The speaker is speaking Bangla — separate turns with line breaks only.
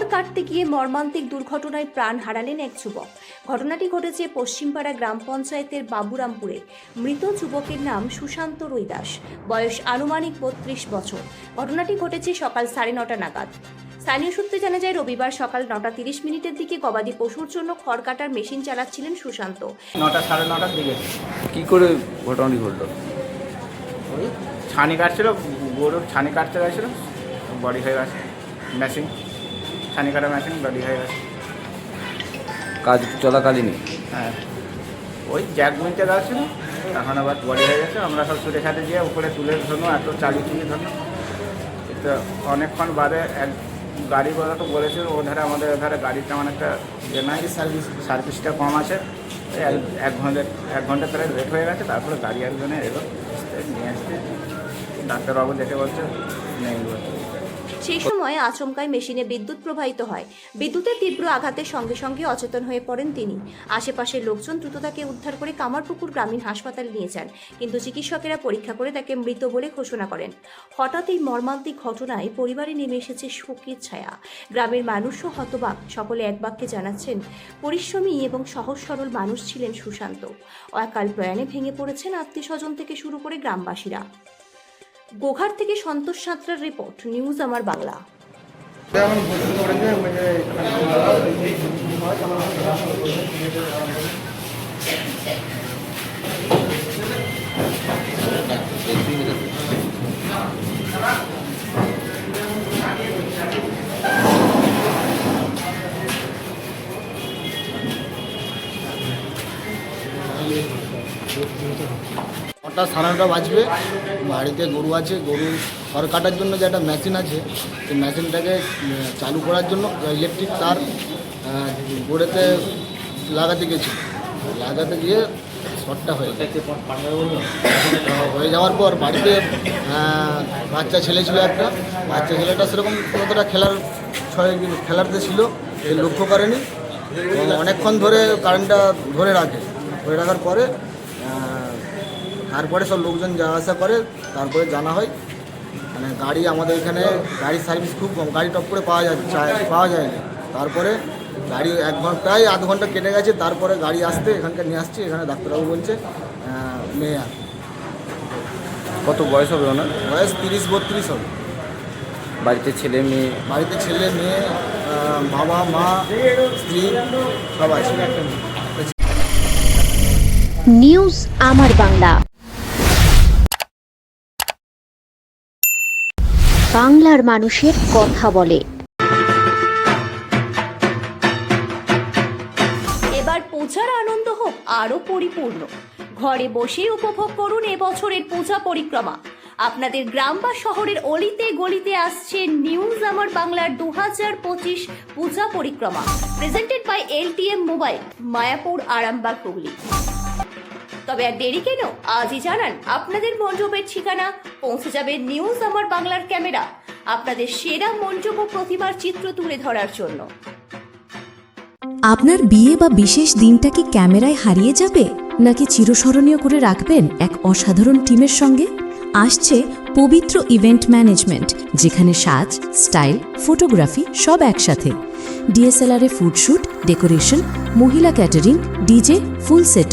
খড় কাটতে গিয়ে মর্মান্তিক দুর্ঘটনায় প্রাণ হারালেন এক যুবক। ঘটনাটি ঘটেছে পশ্চিমপাড়া গ্রাম পঞ্চায়েতের বাবুরামপুরে। মৃত যুবকের নাম সুশান্ত রৈদাস বয়স আনুমানিক বত্রিশ বছর। ঘটনাটি ঘটেছে সকাল সাড়ে নটা নাগাদ। স্থানীয় সূত্রে জানা যায় রবিবার সকাল নটা তিরিশ মিনিটের দিকে গবাদি পশুর জন্য খড় কাটার মেশিন চালাচ্ছিলেন সুশান্ত।
নটা সাড়ে নটার দিকে।
কি করে ঘটনাটি ঘটলো?
ওই ছানি কাটছিল গরুর ছানি কাটতে গেছিল বডি হয়ে গেছে মেশিন। ছানি কাটা মেশিন বডি হয়ে গেছে।
কাজ চলাকালীনই
হ্যাঁ। ওই জ্যাক গুনতে গেছিল তখন আবার বডি হয়ে গেছে। আমরা সব ছুটে সাথে গিয়ে উপরে তুলে ধরলো এত চালিয়ে তুলে ধরলো তো অনেকক্ষণ বাদে এক গাড়ি বলা তো বলেছিল ও ধারে আমাদের ধারে গাড়ির তেমন একটা ইয়ে নাই। সার্ভিস সার্ভিসটা কম আছে। এক এক ঘণ্টা এক ঘণ্টা প্রায় লেট হয়ে গেছে তারপরে গাড়ি একজনে এলো নিয়ে আসতে ডাক্তারবাবু দেখে বলছে নেই বলছে।
সেই সময় আচমকায় মেশিনে বিদ্যুৎ প্রবাহিত হয়। বিদ্যুতের তীব্র আঘাতের সঙ্গে সঙ্গে অচেতন হয়ে পড়েন তিনি। আশেপাশের লোকজন দ্রুত তাকে উদ্ধার করে কামারপুকুর গ্রামীণ হাসপাতালে নিয়ে যান, কিন্তু চিকিৎসকেরা পরীক্ষা করে তাকে মৃত বলে ঘোষণা করেন। হঠাৎ এই মর্মান্তিক ঘটনায় পরিবারে নেমে এসেছে শোকের ছায়া। গ্রামের মানুষও হতবাক। সকলে এক বাক্যে জানাচ্ছেন, পরিশ্রমী এবং সহজ সরল মানুষ ছিলেন সুশান্ত। অকাল প্রয়াণে ভেঙে পড়েছেন আত্মীয় স্বজন থেকে শুরু করে গ্রামবাসীরা। গোঘাট থেকে সন্তোষ সাঁতরার রিপোর্ট নিউজ আমার বাংলা।
নটা সাড়ে বাজবে। বাড়িতে গরু আছে, গরু খড় কাটার জন্য যে একটা মেশিন আছে, সেই মেশিনটাকে চালু করার জন্য ইলেকট্রিক তার গোড়েতে লাগাতে গেছি। লাগাতে গিয়ে শর্টটা হয়ে হয়ে যাওয়ার পর বাড়িতে বাচ্চা ছেলে ছিল একটা। বাচ্চা ছেলেটা সেরকম কতটা খেলার ছয় খেলারতে ছিল লক্ষ্য করেনি। অনেকক্ষণ ধরে কারেন্টটা ধরে রাখে। ধরে রাখার পরে তারপরে সব লোকজন যাওয়া আসা করে তারপরে জানা হয়। মানে গাড়ি আমাদের এখানে গাড়ির সার্ভিস খুব কম গাড়ি টপ করে পাওয়া যায় পাওয়া যায় না তারপরে গাড়ি এক ঘণ্টা প্রায় আধ ঘণ্টা কেটে গেছে তারপরে গাড়ি আসতে এখানকার নিয়ে আসছে এখানে ডাক্তারবাবু বলছে মেয়ে।
কত বয়স হবে ওনার?
বয়স তিরিশ বত্রিশ হবে।
বাড়িতে ছেলে মেয়ে?
বাড়িতে ছেলে মেয়ে বাবা মা স্ত্রী সব আছে
নিউজ আমার বাংলা। বাংলার মানুষের কথা বলে।
এবার পূজার আনন্দ হোক আরও পরিপূর্ণ। ঘরে বসে উপভোগ করুন এবছরের পূজা পরিক্রমা। আপনাদের গ্রাম বা শহরের অলিতে গলিতে আসছে নিউজ আমার বাংলার দু হাজার পঁচিশ পূজা পরিক্রমা। Presented by LTM mobile Mayapur, Arambagh, Hooghly. তবে আর দেরি কেন? আজই জানান, আপনাদের মণ্ডপের ঠিকানা পৌঁছে যাবে নিউজ আমার বাংলার ক্যামেরা। আপনাদের সেরা মণ্ডপ ও প্রতিমার চিত্র তুলে ধরার জন্য।
আপনার বিয়ে বা বিশেষ দিনটা কি ক্যামেরায় হারিয়ে যাবে? নাকি চিরস্মরণীয় করে রাখবেন এক অসাধারণ টিমের সঙ্গে? আসছে পবিত্র ইভেন্ট ম্যানেজমেন্ট, যেখানে সাজ, স্টাইল, ফটোগ্রাফি সব একসাথে। ডিএসএলআরে ফুডশ্যুট ডেকোরেশন, মহিলা ক্যাটারিং, ডিজে, ফুল সেট